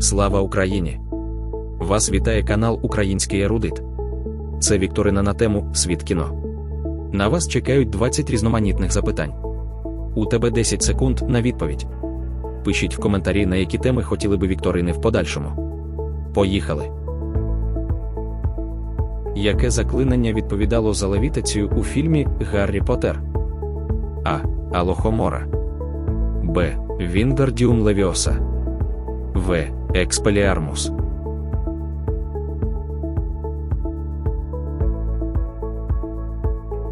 Слава Україні! Вас вітає канал Український Ерудит. Це Вікторина на тему Світ кіно. На вас чекають 20 різноманітних запитань. У тебе 10 секунд на відповідь. Пишіть в коментарі, на які теми хотіли би Вікторини в подальшому. Поїхали! Яке заклинання відповідало за левітацію у фільмі Гаррі Поттер? А. Алохомора. Б. Вінгардіум Левіоса. В. Експеліармус.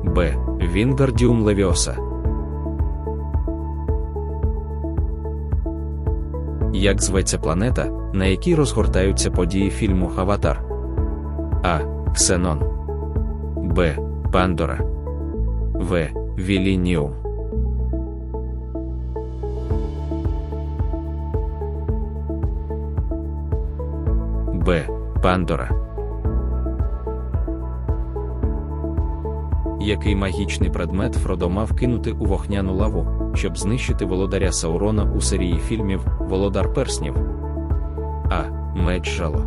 Б. Вінгардіум Левіоса. Як зветься планета, на якій розгортаються події фільму Аватар? А. Ксенон. Б. Пандора. В. Вілініум. Б. Пандора. Який магічний предмет Фродо мав кинути у вогняну лаву, щоб знищити володаря Саурона у серії фільмів Володар Перснів? А. Меч жало.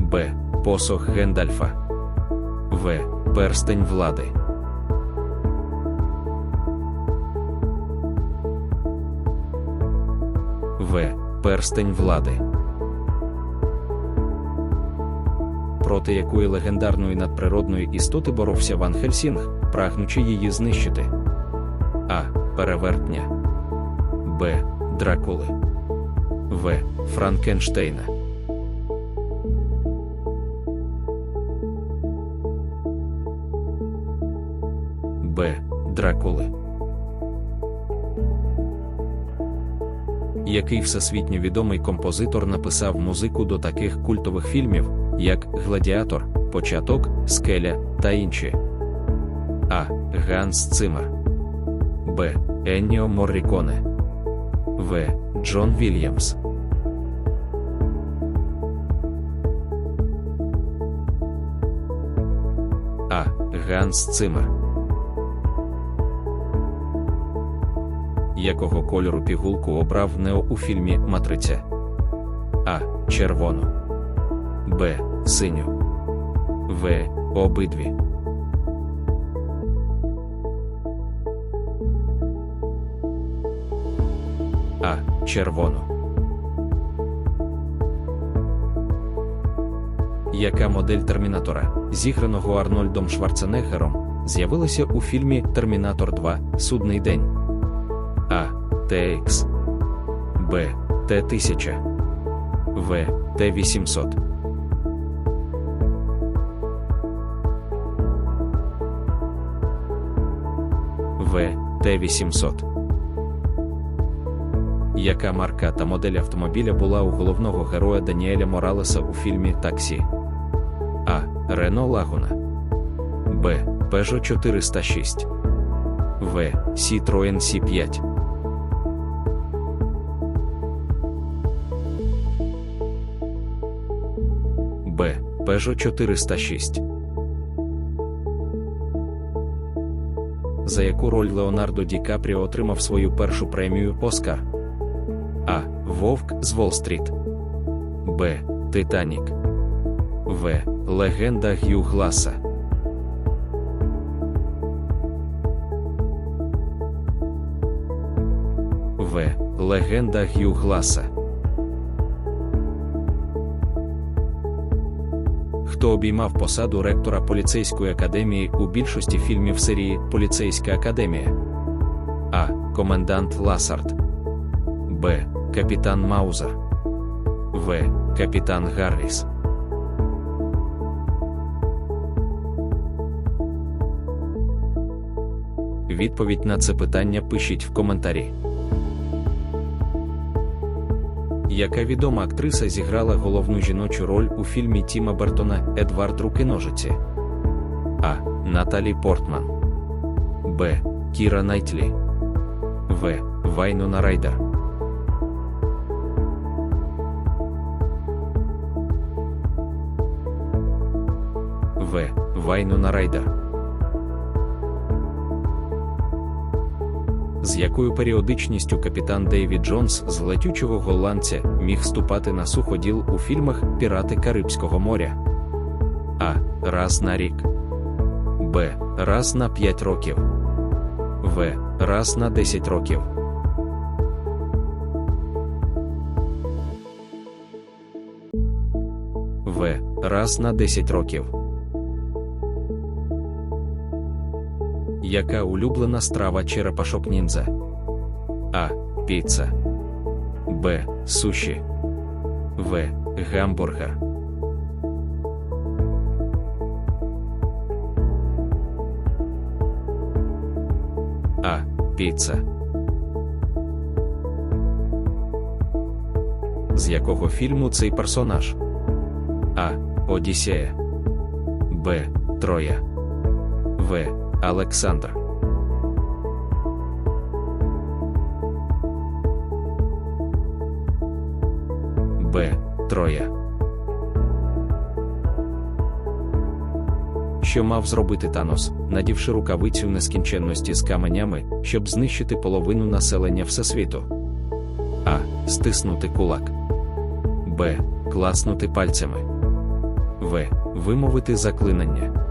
Б. Посох Гендальфа. В. Перстень влади. В. Перстень влади. Проти якої легендарної надприродної істоти боровся Ван Хельсінг, прагнучи її знищити. А. Перевертня. Б. Дракули. В. Франкенштейна. Б. Дракули. Який всесвітньо відомий композитор написав музику до таких культових фільмів, як Гладіатор, Початок, Скеля та інші? А. Ганс Цимер. Б. Енніо Морріконе. В. Джон Вільямс. А. Ганс Цимер. Якого кольору пігулку обрав Нео у фільмі Матриця? А. Червону. Б. Синю. В. Обидві. А. Червону. Яка модель Термінатора, зіграного Арнольдом Шварценеггером, з'явилася у фільмі Термінатор 2 Судний день? А. ТХ. Б. Т-1000. В. Т-800. В. Т-800. Яка марка та модель автомобіля була у головного героя Даніеля Моралеса у фільмі Таксі? А. Рено Лагуна. Б. Peugeot 406. В. Citroen C5. Б. Peugeot 406. За яку роль Леонардо Ді Капріо отримав свою першу премію Оскар? А. Вовк з Волл-стріт. Б. Титанік. В. Легенда Г'ю Гласа. В. Легенда Г'ю Гласа. Хто обіймав посаду ректора поліцейської академії у більшості фільмів серії Поліцейська академія? А. Комендант Ласард. Б. Капітан Маузер. В. Капітан Гарріс. Відповідь на це питання пишіть в коментарі. Яка відома актриса зіграла головну жіночу роль у фільмі Тіма Бертона Едвард Руки ножиці? А. Наталі Портман. Б. Кіра Найтлі. В. Вайнона Райдер. В. Вайнона Райдер. З якою періодичністю капітан Дейвід Джонс з летючого голландця міг ступати на суходіл у фільмах Пірати Карибського моря? А. Раз на рік. Б. Раз на 5 років. В. Раз на 10 років. В. Раз на 10 років. Яка улюблена страва черепашок ніндзя? А. Піца. Б. Суші. В. Гамбургер. А. Піца. З якого фільму цей персонаж? А. Одіссея. Б. Троя. В. Олександр. Б. Троя. Що мав зробити Танос, надівши рукавицю нескінченності з каменями, щоб знищити половину населення Всесвіту? А. Стиснути кулак. Б. Класнути пальцями. В. Вимовити заклинання.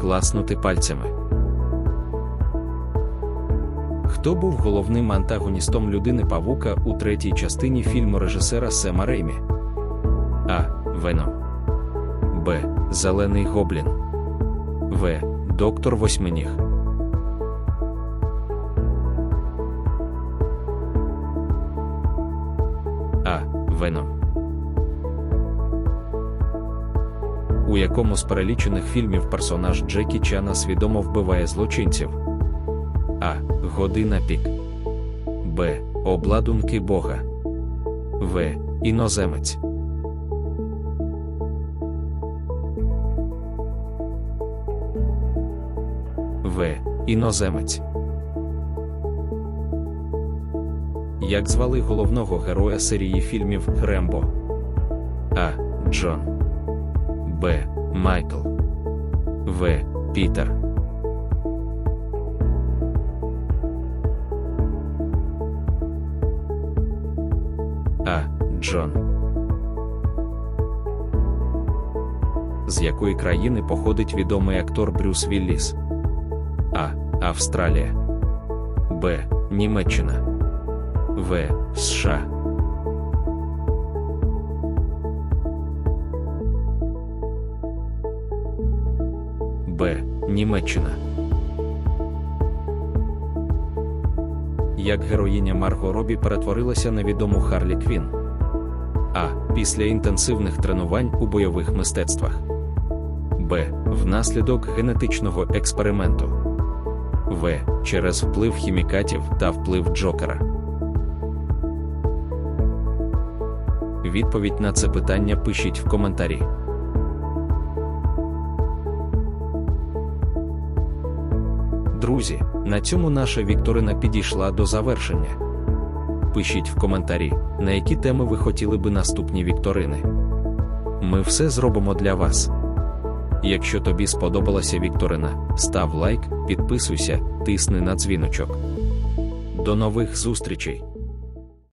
Класнути пальцями. Хто був головним антагоністом людини Павука у третій частині фільму режисера Сема Реймі? А. Веном. Б. Зелений Гоблін. В. Доктор Восьминіг. А. Веном. У якому з перелічених фільмів персонаж Джекі Чана свідомо вбиває злочинців? А. Година пік. Б. Обладунки Бога. В. Іноземець. В. Іноземець. Як звали головного героя серії фільмів Рембо? А. Джон. Б. Майкл. В. Пітер. А. Джон. З якої країни походить відомий актор Брюс Вілліс? А. Австралія. Б. Німеччина. В. США. Німеччина. Як героїня Марго Робі перетворилася на відому Харлі Квін? А. Після інтенсивних тренувань у бойових мистецтвах. Б. Внаслідок генетичного експерименту. В. Через вплив хімікатів та вплив Джокера. Відповідь на це питання пишіть в коментарі. Друзі, на цьому наша вікторина підійшла до завершення. Пишіть в коментарі, на які теми ви хотіли би наступні вікторини. Ми все зробимо для вас. Якщо тобі сподобалася вікторина, став лайк, підписуйся, тисни на дзвіночок. До нових зустрічей!